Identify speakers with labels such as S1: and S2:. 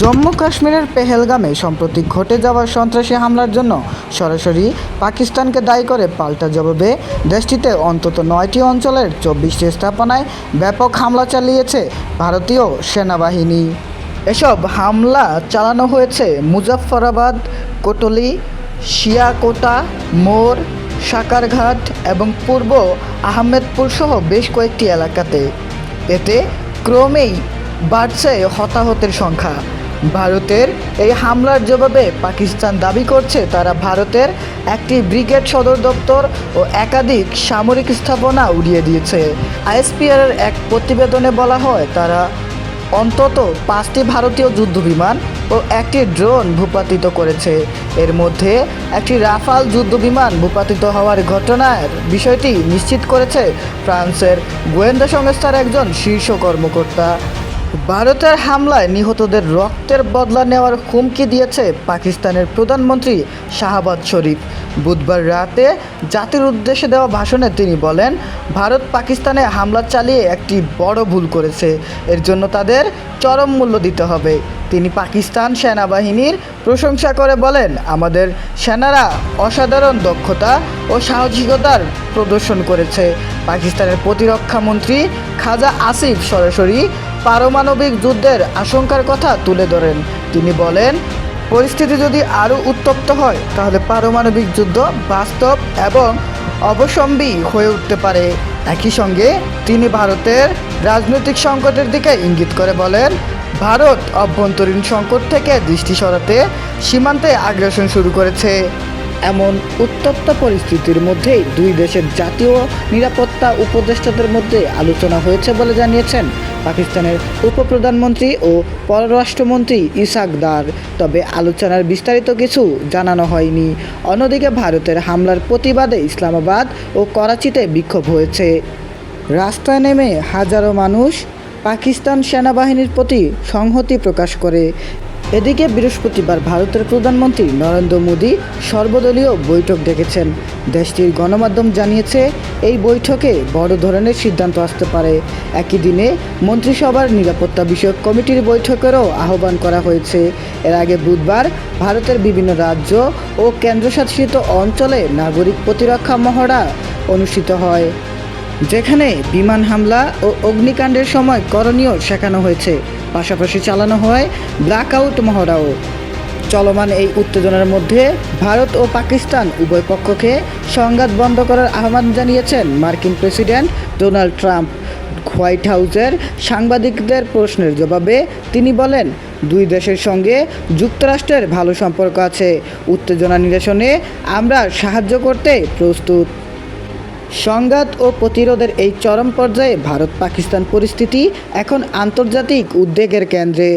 S1: জম্মু কাশ্মীরের পেহেলগামে সম্প্রতি ঘটে যাওয়া সন্ত্রাসী হামলার জন্য সরাসরি পাকিস্তানকে দায়ী করে পাল্টা জবাবে দেশটিতে অন্তত নয়টি অঞ্চলের চব্বিশটি স্থাপনায় ব্যাপক হামলা চালিয়েছে ভারতীয় সেনাবাহিনী। এসব হামলা চালানো হয়েছে মুজাফফরাবাদ, কোটলি, শিয়াকোটা, মোর, সাকারঘাট এবং পূর্ব আহমেদপুর সহ বেশ কয়েকটি এলাকাতে। এতে ক্রমেই বাড়ছে হতাহতের সংখ্যা। ভারতের এই হামলার জবাবে পাকিস্তান দাবি করছে তারা ভারতের একটি ব্রিগেড সদর দপ্তর ও একাধিক সামরিক স্থাপনা উড়িয়ে দিয়েছে। আইএসপিআর এর এক প্রতিবেদনে বলা হয়, তারা অন্তত পাঁচটি ভারতীয় যুদ্ধবিমান ও একটি ড্রোন ভূপাতিত করেছে। এর মধ্যে একটি রাফাল যুদ্ধবিমান ভূপাতিত হওয়ার ঘটনার বিষয়টি নিশ্চিত করেছে ফ্রান্সের গোয়েন্দা সংস্থার একজন শীর্ষ কর্মকর্তা। ভারতের হামলায় নিহতদের রক্তের বদলা নেওয়ার হুমকি দিয়েছে পাকিস্তানের প্রধানমন্ত্রী শাহবাজ শরীফ। বুধবার রাতে জাতির উদ্দেশ্যে দেওয়া ভাষণে তিনি বলেন, ভারত পাকিস্তানে হামলা চালিয়ে একটি বড় ভুল করেছে। এর জন্য তাদের চরম মূল্য দিতে হবে। তিনি পাকিস্তান সেনাবাহিনীর প্রশংসা করে বলেন, আমাদের সেনারা অসাধারণ দক্ষতা ও সাহসিকতার প্রদর্শন করেছে। পাকিস্তানের প্রতিরক্ষা মন্ত্রী খাজা আসিফ সরাসরি পারমাণবিক যুদ্ধের আশঙ্কার কথা তুলে ধরেন। তিনি বলেন, পরিস্থিতি যদি আরও উত্তপ্ত হয়, তাহলে পারমাণবিক যুদ্ধ বাস্তব এবং অবসম্বী হয়ে উঠতে পারে। একই সঙ্গে তিনি ভারতের রাজনৈতিক সংকটের দিকে ইঙ্গিত করে বলেন, ভারত অভ্যন্তরীণ সংকট থেকে দৃষ্টি সরাতে সীমান্তে আগ্রাসন শুরু করেছে। এমন উত্তপ্ত পরিস্থিতির মধ্যেই দুই দেশের জাতীয় নিরাপত্তা উপদেষ্টাদের মধ্যে আলোচনা হয়েছে বলে জানিয়েছেন পাকিস্তানের উপপ্রধানমন্ত্রী ও পররাষ্ট্রমন্ত্রী ইসাক দার। তবে আলোচনার বিস্তারিত কিছু জানানো হয়নি। অন্যদিকে ভারতের হামলার প্রতিবাদে ইসলামাবাদ ও করাচিতে বিক্ষোভ হয়েছে। রাস্তায় নেমে হাজারো মানুষ পাকিস্তান সেনাবাহিনীর প্রতি সংহতি প্রকাশ করে। এদিকে বৃহস্পতিবার ভারতের প্রধানমন্ত্রী নরেন্দ্র মোদী সর্বদলীয় বৈঠক ডেকেছেন। দেশটির গণমাধ্যম জানিয়েছে, এই বৈঠকে বড় ধরনের সিদ্ধান্ত আসতে পারে। একই দিনে মন্ত্রিসভার নিরাপত্তা বিষয়ক কমিটির বৈঠকেরও আহ্বান করা হয়েছে। এর আগে বুধবার ভারতের বিভিন্ন রাজ্য ও কেন্দ্রশাসিত অঞ্চলে নাগরিক প্রতিরক্ষা মহড়া অনুষ্ঠিত হয়, যেখানে বিমান হামলা ও অগ্নিকাণ্ডের সময় করণীয় শেখানো হয়েছে। পাশাপাশি চালানো হয় ব্ল্যাকআউট মহড়াও। চলমান এই উত্তেজনার মধ্যে ভারত ও পাকিস্তান উভয় পক্ষকে সংঘাত বন্ধ করার আহ্বান জানিয়েছেন মার্কিন প্রেসিডেন্ট ডোনাল্ড ট্রাম্প। হোয়াইট হাউসের সাংবাদিকদের প্রশ্নের জবাবে তিনি বলেন, দুই দেশের সঙ্গে যুক্তরাষ্ট্রের ভালো সম্পর্ক আছে। উত্তেজনা নিরসনে আমরা সাহায্য করতে প্রস্তুত। সংঘাত ও প্রতিরোধের এই চরম পর্যায়ে ভারত পাকিস্তান পরিস্থিতি এখন আন্তর্জাতিক উদ্বেগের কেন্দ্রে।